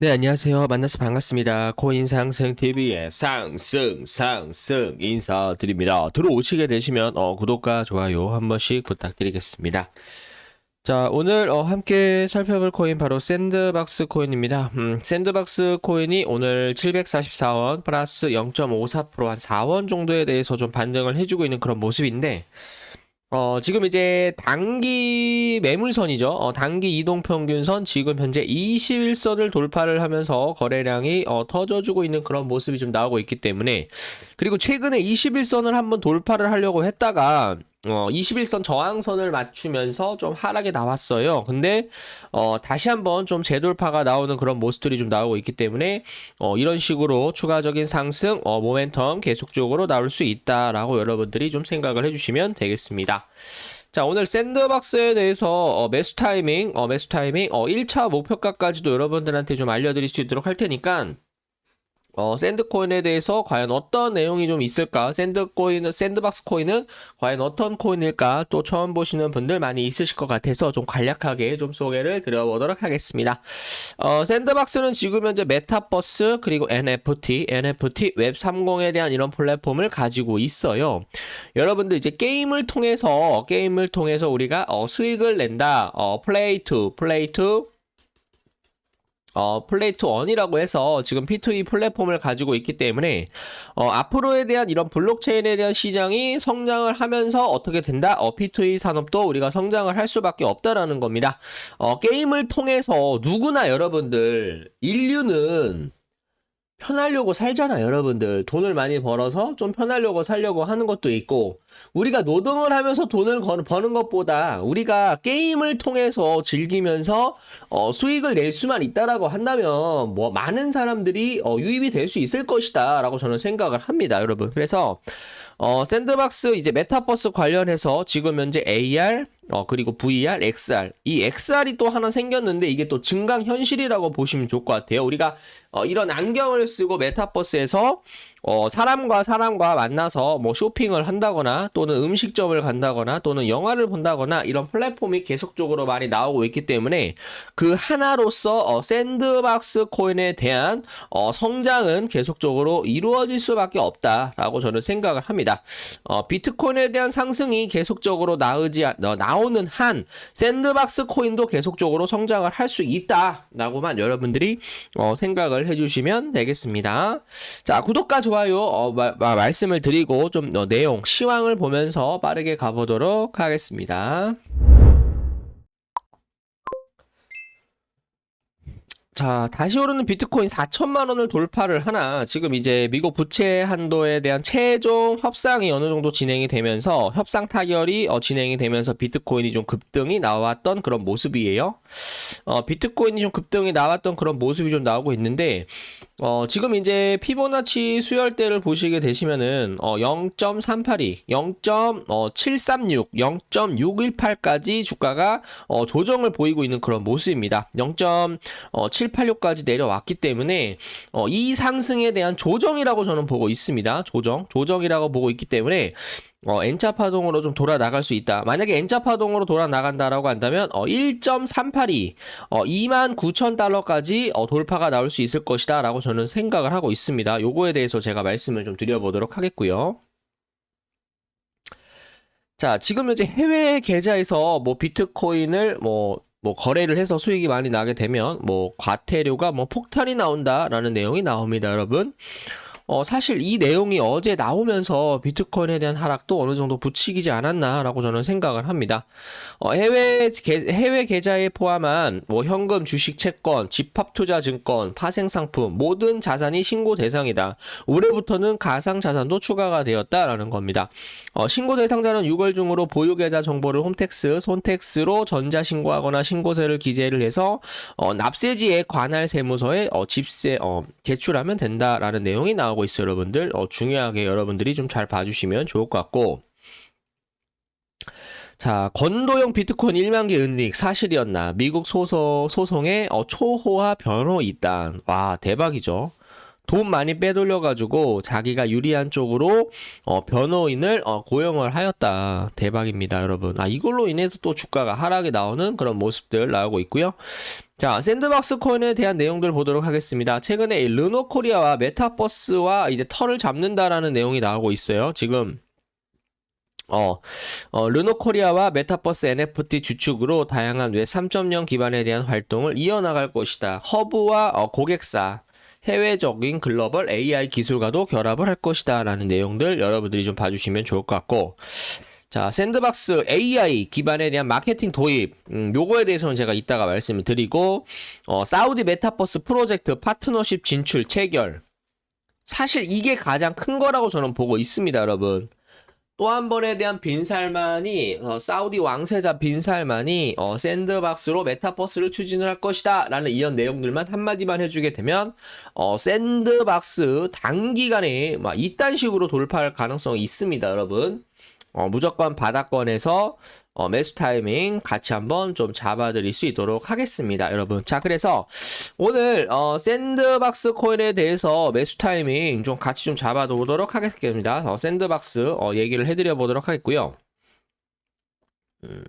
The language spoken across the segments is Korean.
네, 안녕하세요. 만나서 반갑습니다. 코인 상승 TV의 상승, 상승 인사드립니다. 들어오시게 되시면, 어, 구독과 좋아요 한 번씩 부탁드리겠습니다. 자, 오늘, 어, 함께 살펴볼 코인 바로 샌드박스 코인입니다. 음, 샌드박스 코인이 오늘 744원 플러스 0.54%한 4원 정도에 대해서 좀 반등을 해주고 있는 그런 모습인데, 어, 지금 이제 단기 매물선이죠. 어, 단기 이동평균선 지금 현재 21선을 돌파를 하면서 거래량이 어, 터져주고 있는 그런 모습이 좀 나오고 있기 때문에 그리고 최근에 21선을 한번 돌파를 하려고 했다가 어, 21선 저항선을 맞추면서 좀 하락에 나왔어요. 근데 어, 다시 한번 좀 재돌파가 나오는 그런 모습들이 좀 나오고 있기 때문에 어, 이런 식으로 추가적인 상승 어, 모멘텀 계속적으로 나올 수 있다라고 여러분들이 좀 생각을 해주시면 되겠습니다. 자, 오늘 샌드박스에 대해서 어, 매수 타이밍, 어, 매수 타이밍, 어, 1차 목표가까지도 여러분들한테 좀 알려드릴 수 있도록 할 테니까 어, 샌드코인에 대해서 과연 어떤 내용이 좀 있을까? 샌드코인은, 샌드박스 코인은 과연 어떤 코인일까? 또 처음 보시는 분들 많이 있으실 것 같아서 좀 간략하게 좀 소개를 드려보도록 하겠습니다. 어, 샌드박스는 지금 현재 메타버스 그리고 NFT, NFT 웹 30에 대한 이런 플랫폼을 가지고 있어요. 여러분들 이제 게임을 통해서, 게임을 통해서 우리가 어, 수익을 낸다. 어, 플레이 투, 플레이 투, 어, 플레이트 원이라고 해서 지금 P2E 플랫폼을 가지고 있기 때문에 어, 앞으로에 대한 이런 블록체인에 대한 시장이 성장을 하면서 어떻게 된다? 어, P2E 산업도 우리가 성장을 할 수밖에 없다라는 겁니다. 어, 게임을 통해서 누구나 여러분들 인류는 편하려고 살잖아, 여러분들. 돈을 많이 벌어서 좀 편하려고 살려고 하는 것도 있고, 우리가 노동을 하면서 돈을 거- 버는 것보다 우리가 게임을 통해서 즐기면서 어, 수익을 낼 수만 있다라고 한다면 뭐 많은 사람들이 어, 유입이 될 수 있을 것이다라고 저는 생각을 합니다, 여러분. 그래서 어, 샌드박스 이제 메타버스 관련해서 지금 현재 AR 어, 그리고 VR, XR. 이 XR이 또 하나 생겼는데 이게 또 증강 현실이라고 보시면 좋을 것 같아요. 우리가 어, 이런 안경을 쓰고 메타버스에서 어, 사람과 사람과 만나서 뭐 쇼핑을 한다거나 또는 음식점을 간다거나 또는 영화를 본다거나 이런 플랫폼이 계속적으로 많이 나오고 있기 때문에 그 하나로서 어, 샌드박스 코인에 대한 어, 성장은 계속적으로 이루어질 수밖에 없다라고 저는 생각을 합니다. 어, 비트코인에 대한 상승이 계속적으로 나오지 않- 어, 나오 는 한 샌드박스 코인도 계속적으로 성장을 할 수 있다라고만 여러분들이 어, 생각을 해주시면 되겠습니다. 자 구독과 좋아요 어, 마- 마- 말씀을 드리고 좀 어, 내용 시황을 보면서 빠르게 가보도록 하겠습니다. 자, 다시 오르는 비트코인 4천만 원을 돌파를 하나 지금 이제 미국 부채 한도에 대한 최종 협상이 어느 정도 진행이 되면서 협상 타결이 어, 진행이 되면서 비트코인이 좀 급등이 나왔던 그런 모습이에요. 어, 비트코인이 좀 급등이 나왔던 그런 모습이 좀 나오고 있는데 어, 지금 이제 피보나치 수열대를 보시게 되시면은 어, 0.382, 0.736, 0.618까지 주가가 어, 조정을 보이고 있는 그런 모습입니다. 0.786까지 내려왔기 때문에 어, 이 상승에 대한 조정이라고 저는 보고 있습니다. 조정, 조정이라고 보고 있기 때문에 어, N자 파동으로 좀 돌아 나갈 수 있다. 만약에 N자 파동으로 돌아 나간다라고 한다면 어, 1.382, 어, 2만 9천 달러까지 어, 돌파가 나올 수 있을 것이다라고 저는 생각을 하고 있습니다. 요거에 대해서 제가 말씀을 좀 드려보도록 하겠고요. 자, 지금 현재 해외 계좌에서 뭐 비트코인을 뭐, 뭐 거래를 해서 수익이 많이 나게 되면 뭐 과태료가 뭐 폭탄이 나온다라는 내용이 나옵니다, 여러분. 어, 사실 이 내용이 어제 나오면서 비트코인에 대한 하락도 어느 정도 부추기지 않았나라고 저는 생각을 합니다. 어, 해외, 계, 해외 계좌에 포함한 뭐 현금, 주식, 채권, 집합 투자 증권, 파생 상품, 모든 자산이 신고 대상이다. 올해부터는 가상 자산도 추가가 되었다라는 겁니다. 어, 신고 대상자는 6월 중으로 보유 계좌 정보를 홈택스, 손택스로 전자 신고하거나 신고세를 기재를 해서 어, 납세지에 관할 세무서에 어, 집세 어, 제출하면 된다라는 내용이 나오고 있어요, 여러분들. 어, 중요하게 여러분들이 좀 잘 봐주시면 좋을 것 같고. 자, 건도형 비트코인 1만 개 은닉 사실이었나? 미국 소송, 소송에 어, 초호화 변호 입단. 와, 대박이죠. 돈 많이 빼돌려가지고 자기가 유리한 쪽으로 어, 변호인을 어, 고용을 하였다. 대박입니다, 여러분. 아, 이걸로 인해서 또 주가가 하락이 나오는 그런 모습들 나오고 있고요. 자, 샌드박스 코인에 대한 내용들 보도록 하겠습니다. 최근에 이 르노 코리아와 메타버스와 이제 털을 잡는다라는 내용이 나오고 있어요. 지금 어, 어, 르노코리아와 메타버스 NFT 주축으로 다양한 웹 3.0 기반에 대한 활동을 이어나갈 것이다. 허브와 어, 고객사, 해외적인 글로벌 AI 기술과도 결합을 할 것이다. 라는 내용들 여러분들이 좀 봐주시면 좋을 것 같고. 자, 샌드박스 AI 기반에 대한 마케팅 도입, 음, 요거에 대해서는 제가 이따가 말씀을 드리고, 어, 사우디 메타버스 프로젝트 파트너십 진출 체결. 사실 이게 가장 큰 거라고 저는 보고 있습니다, 여러분. 또 한 번에 대한 빈살만이 어, 사우디 왕세자 빈살만이 어, 샌드박스로 메타버스를 추진을 할 것이다 라는 이런 내용들만 한마디만 해주게 되면 어, 샌드박스 단기간에 막 이딴 식으로 돌파할 가능성이 있습니다 여러분. 어, 무조건 바닥권에서 어, 매수 타이밍 같이 한번 좀 잡아드릴 수 있도록 하겠습니다, 여러분. 자, 그래서 오늘 어, 샌드박스 코인에 대해서 매수 타이밍 좀 같이 좀 잡아보도록 하겠습니다. 어, 샌드박스 어, 얘기를 해드려 보도록 하겠고요. 음.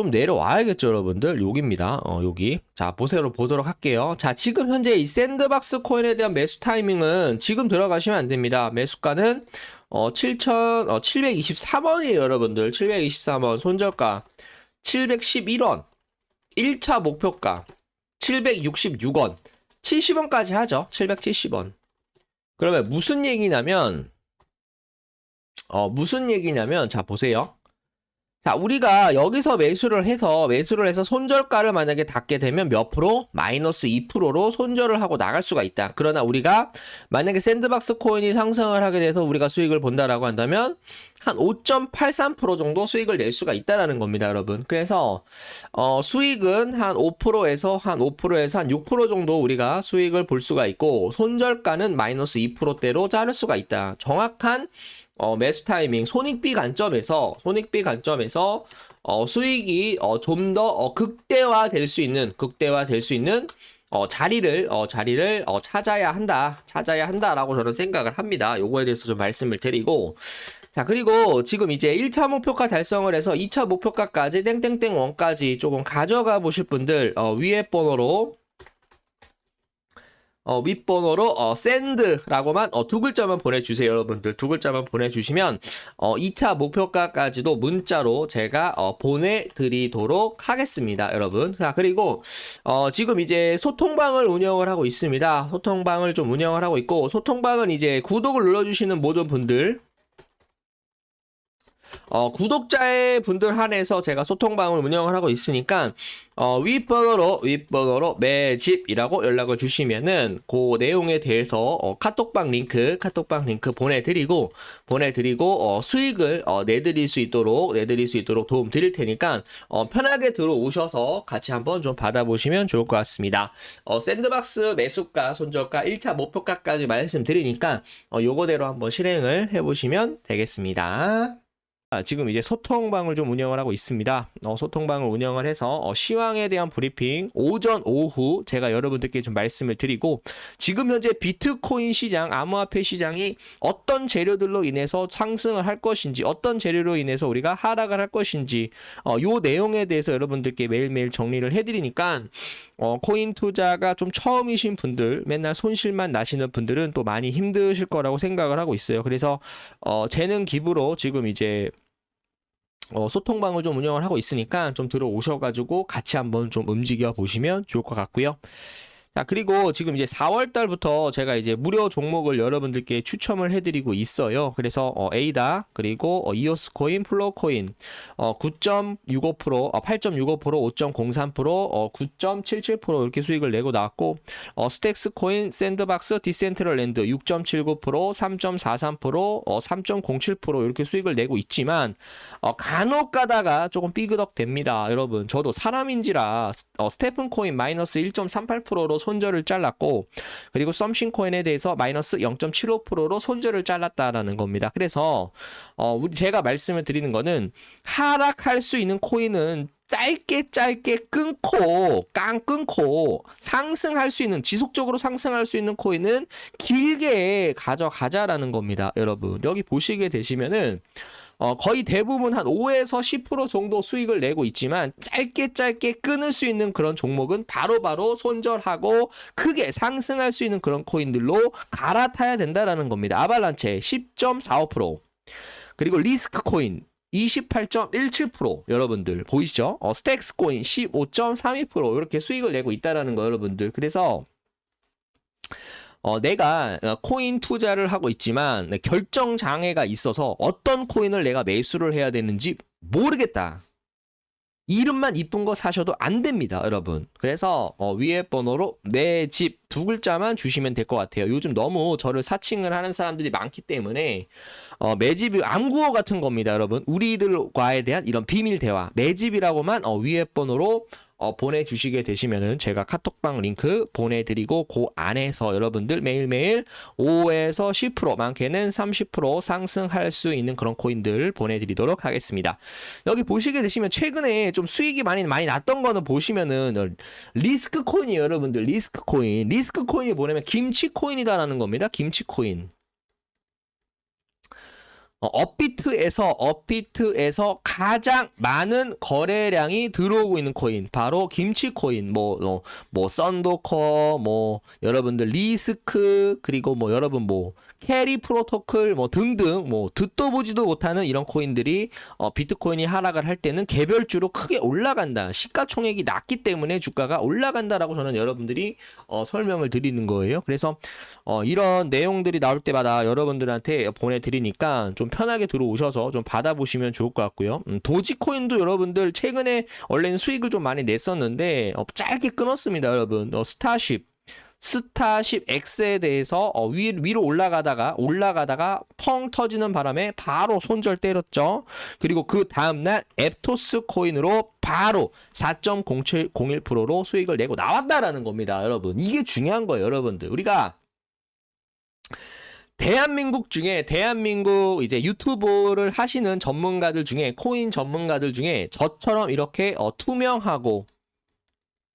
좀 내려와야겠죠, 여러분들. 여기입니다. 어, 여기. 자, 보세요. 보도록 할게요. 자, 지금 현재 이 샌드박스 코인에 대한 매수 타이밍은 지금 들어가시면 안 됩니다. 매수가는 어, 7천, 어, 723원이에요, 여러분들. 723원. 손절가 711원. 1차 목표가 766원. 70원까지 하죠. 770원. 그러면 무슨 얘기냐면, 어, 무슨 얘기냐면, 자, 보세요. 자, 우리가 여기서 매수를 해서 매수를 해서 손절가를 만약에 닫게 되면 몇 프로? 마이너스 2%로 손절을 하고 나갈 수가 있다. 그러나 우리가 만약에 샌드박스 코인이 상승을 하게 돼서 우리가 수익을 본다라고 한다면 한 5.83% 정도 수익을 낼 수가 있다라는 겁니다, 여러분. 그래서 어, 수익은 한 5%에서 한 5%에서 한 6% 정도 우리가 수익을 볼 수가 있고 손절가는 마이너스 2%대로 자를 수가 있다. 정확한 어, 매수 타이밍, 손익비 관점에서, 손익비 관점에서, 어, 수익이, 어, 좀 더, 어, 극대화 될 수 있는, 극대화 될 수 있는, 어, 자리를, 어, 자리를, 어, 찾아야 한다. 찾아야 한다라고 저는 생각을 합니다. 요거에 대해서 좀 말씀을 드리고. 자, 그리고 지금 이제 1차 목표가 달성을 해서 2차 목표가까지 땡땡땡 원까지 조금 가져가 보실 분들, 어, 위에 번호로, 어, 윗번호로 어, send라고만 어, 두 글자만 보내주세요 여러분들. 두 글자만 보내주시면 어, 2차 목표가까지도 문자로 제가 어, 보내드리도록 하겠습니다 여러분. 자 그리고 어, 지금 이제 소통방을 운영을 하고 있습니다. 소통방을 좀 운영을 하고 있고 소통방은 이제 구독을 눌러주시는 모든 분들 어, 구독자의 분들 한해서 제가 소통방을 운영을 하고 있으니까 어, 윗번호로 윗번호로 매집이라고 연락을 주시면은 그 내용에 대해서 어, 카톡방 링크 카톡방 링크 보내드리고 보내드리고 어, 수익을 어, 내드릴 수 있도록 내드릴 수 있도록 도움 드릴 테니까 어, 편하게 들어오셔서 같이 한번 좀 받아보시면 좋을 것 같습니다. 어, 샌드박스 매수가 손절가 1차 목표가까지 말씀드리니까 어, 요거대로 한번 실행을 해보시면 되겠습니다. 아, 지금 이제 소통방을 좀 운영을 하고 있습니다. 어, 소통방을 운영을 해서 어, 시황에 대한 브리핑 오전 오후 제가 여러분들께 좀 말씀을 드리고 지금 현재 비트코인 시장 암호화폐 시장이 어떤 재료들로 인해서 상승을 할 것인지 어떤 재료로 인해서 우리가 하락을 할 것인지 어, 요 내용에 대해서 여러분들께 매일매일 정리를 해드리니까 어, 코인 투자가 좀 처음이신 분들 맨날 손실만 나시는 분들은 또 많이 힘드실 거라고 생각을 하고 있어요. 그래서 어, 재능 기부로 지금 이제 어, 소통방을 좀 운영을 하고 있으니까 좀 들어오셔가지고 같이 한번 좀 움직여 보시면 좋을 것 같고요. 자, 그리고 지금 이제 4월 달부터 제가 이제 무료 종목을 여러분들께 추첨을 해드리고 있어요. 그래서 어, 에이다, 그리고 어, 이오스 코인, 플로우 코인, 어, 9.65%, 어, 8.65%, 5.03%, 어, 9.77% 이렇게 수익을 내고 나왔고, 어, 스택스 코인, 샌드박스, 디센트럴 랜드 6.79%, 3.43%, 어, 3.07% 이렇게 수익을 내고 있지만, 어, 간혹 가다가 조금 삐그덕 됩니다. 여러분, 저도 사람인지라 어, 스테픈 코인 마이너스 1.38%로 손절을 잘랐고 그리고 썸신 코인에 대해서 마이너스 0.75%로 손절을 잘랐다라는 겁니다. 그래서 어 제가 말씀을 드리는 거는 하락할 수 있는 코인은 짧게 짧게 끊고 깡 끊고 상승할 수 있는 지속적으로 상승할 수 있는 코인은 길게 가져가자라는 겁니다, 여러분. 여기 보시게 되시면은 어, 거의 대부분 한 5에서 10% 정도 수익을 내고 있지만 짧게 짧게 끊을 수 있는 그런 종목은 바로바로 손절하고 크게 상승할 수 있는 그런 코인들로 갈아타야 된다라는 겁니다. 아발란체 10.45% 그리고 리스크 코인 28.17% 여러분들 보이시죠? 어, 스택스 코인 15.32% 이렇게 수익을 내고 있다라는 거 여러분들. 그래서 어, 내가 어, 코인 투자를 하고 있지만 결정 장애가 있어서 어떤 코인을 내가 매수를 해야 되는지 모르겠다. 이름만 이쁜 거 사셔도 안 됩니다, 여러분. 그래서 어, 위에 번호로 내 집 두 글자만 주시면 될 것 같아요. 요즘 너무 저를 사칭을 하는 사람들이 많기 때문에 어, 매집이 암구어 같은 겁니다, 여러분. 우리들과에 대한 이런 비밀 대화, 매집이라고만 어, 위에 번호로 어, 보내주시게 되시면은 제가 카톡방 링크 보내드리고 그 안에서 여러분들 매일매일 5에서 10% 많게는 30% 상승할 수 있는 그런 코인들 보내드리도록 하겠습니다. 여기 보시게 되시면 최근에 좀 수익이 많이 많이 났던 거는 보시면은 어, 리스크 코인이 여러분들 리스크 코인 리스크 코인이 뭐냐면 김치 코인이다라는 겁니다. 김치 코인. 어, 업비트에서 업비트에서 가장 많은 거래량이 들어오고 있는 코인. 바로 김치 코인. 뭐뭐 뭐 썬도커 뭐 여러분들 리스크 그리고 뭐 여러분 뭐 캐리 프로토콜 뭐 등등 뭐 듣도 보지도 못하는 이런 코인들이 어, 비트코인이 하락을 할 때는 개별주로 크게 올라간다 시가총액이 낮기 때문에 주가가 올라간다라고 저는 여러분들이 어, 설명을 드리는 거예요 그래서 어, 이런 내용들이 나올 때마다 여러분들한테 보내드리니까 좀 편하게 들어오셔서 좀 받아보시면 좋을 것 같고요. 음, 도지코인도 여러분들 최근에 원래는 수익을 좀 많이 냈었는데 어, 짧게 끊었습니다, 여러분. 어, 스타쉽. 스타쉽 X에 대해서 어, 위, 위로 올라가다가 올라가다가 펑 터지는 바람에 바로 손절 때렸죠. 그리고 그 다음날 앱토스 코인으로 바로 4.0701%로 수익을 내고 나왔다라는 겁니다, 여러분. 이게 중요한 거예요, 여러분들. 우리가 대한민국 중에 대한민국 이제 유튜브를 하시는 전문가들 중에 코인 전문가들 중에 저처럼 이렇게 어, 투명하고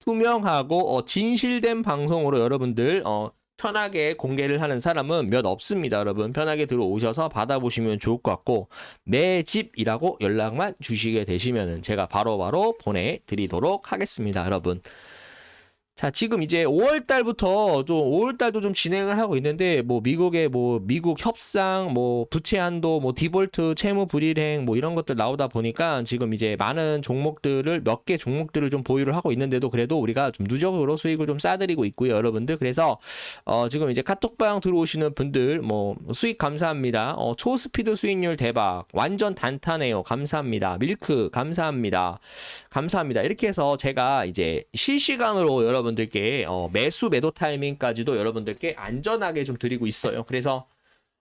투명하고 어, 진실된 방송으로 여러분들 어, 편하게 공개를 하는 사람은 몇 없습니다, 여러분. 편하게 들어오셔서 받아보시면 좋을 것 같고 내 집이라고 연락만 주시게 되시면은 제가 바로바로 바로 보내드리도록 하겠습니다, 여러분. 자, 지금 이제 5월 달부터 좀 5월 달도 좀 진행을 하고 있는데 뭐 미국의 뭐 미국 협상, 뭐 부채 한도, 뭐 디볼트, 채무 불이행 뭐 이런 것들 나오다 보니까 지금 이제 많은 종목들을 몇 개 종목들을 좀 보유를 하고 있는데도 그래도 우리가 좀 누적으로 수익을 좀 싸드리고 있고요, 여러분들. 그래서 어 지금 이제 카톡방 들어오시는 분들 뭐 수익 감사합니다. 어 초스피드 수익률 대박. 완전 단타네요. 감사합니다. 밀크 감사합니다. 감사합니다. 이렇게 해서 제가 이제 실시간으로 여러분 여러분들께 어, 매수 매도 타이밍까지도 여러분들께 안전하게 좀 드리고 있어요. 그래서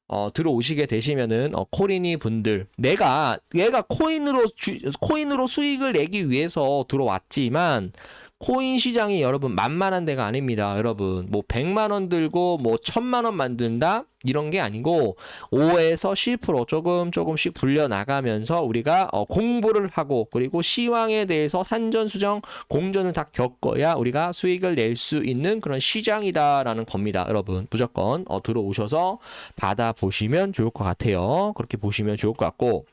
어, 들어오시게 되시면은 어, 코리니 분들 내가 얘가 코인으로 주, 코인으로 수익을 내기 위해서 들어왔지만 코인 시장이 여러분 만만한 데가 아닙니다. 여러분 뭐 100만 원 들고 뭐 1000만 원 만든다 이런 게 아니고 5에서 10% 조금 조금씩 불려 나가면서 우리가 어 공부를 하고 그리고 시황에 대해서 산전 수정 공전을 다 겪어야 우리가 수익을 낼 수 있는 그런 시장이다라는 겁니다. 여러분 무조건 어 들어오셔서 받아 보시면 좋을 것 같아요. 그렇게 보시면 좋을 것 같고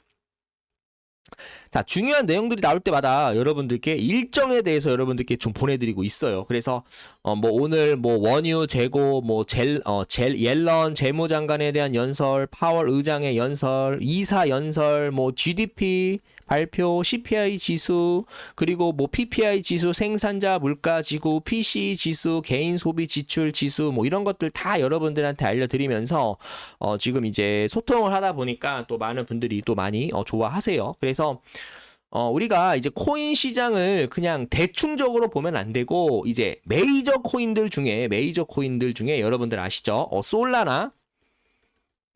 자, 중요한 내용들이 나올 때마다 여러분들께 일정에 대해서 여러분들께 좀 보내드리고 있어요. 그래서, 어, 뭐, 오늘 뭐, 원유 재고, 뭐, 젤, 어, 젤, 옐런 재무장관에 대한 연설, 파월 의장의 연설, 이사 연설, 뭐, GDP, 발표, CPI 지수, 그리고 뭐 PPI 지수, 생산자 물가 지수, PC 지수, 개인 소비 지출 지수, 뭐 이런 것들 다 여러분들한테 알려드리면서 어 지금 이제 소통을 하다 보니까 또 많은 분들이 또 많이 어 좋아하세요. 그래서 어, 우리가 이제 코인 시장을 그냥 대충적으로 보면 안 되고, 이제 메이저 코인들 중에, 메이저 코인들 중에 여러분들 아시죠? 어, 솔라나,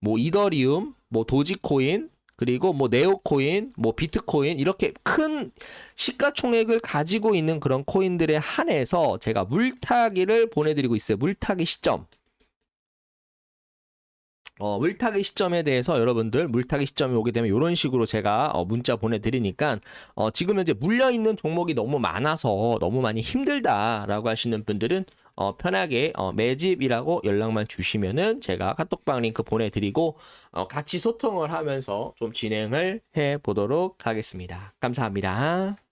뭐, 이더리움, 뭐, 도지코인, 그리고 뭐 네오코인, 뭐 비트코인 이렇게 큰 시가총액을 가지고 있는 그런 코인들에 한해서 제가 물타기를 보내드리고 있어요. 물타기 시점. 어, 물타기 시점에 대해서 여러분들 물타기 시점이 오게 되면 이런 식으로 제가 어, 문자 보내드리니까 어, 지금 현재 물려 있는 종목이 너무 많아서 너무 많이 힘들다라고 하시는 분들은 어, 편하게 어, 매집이라고 연락만 주시면은 제가 카톡방 링크 보내드리고 어, 같이 소통을 하면서 좀 진행을 해 보도록 하겠습니다. 감사합니다.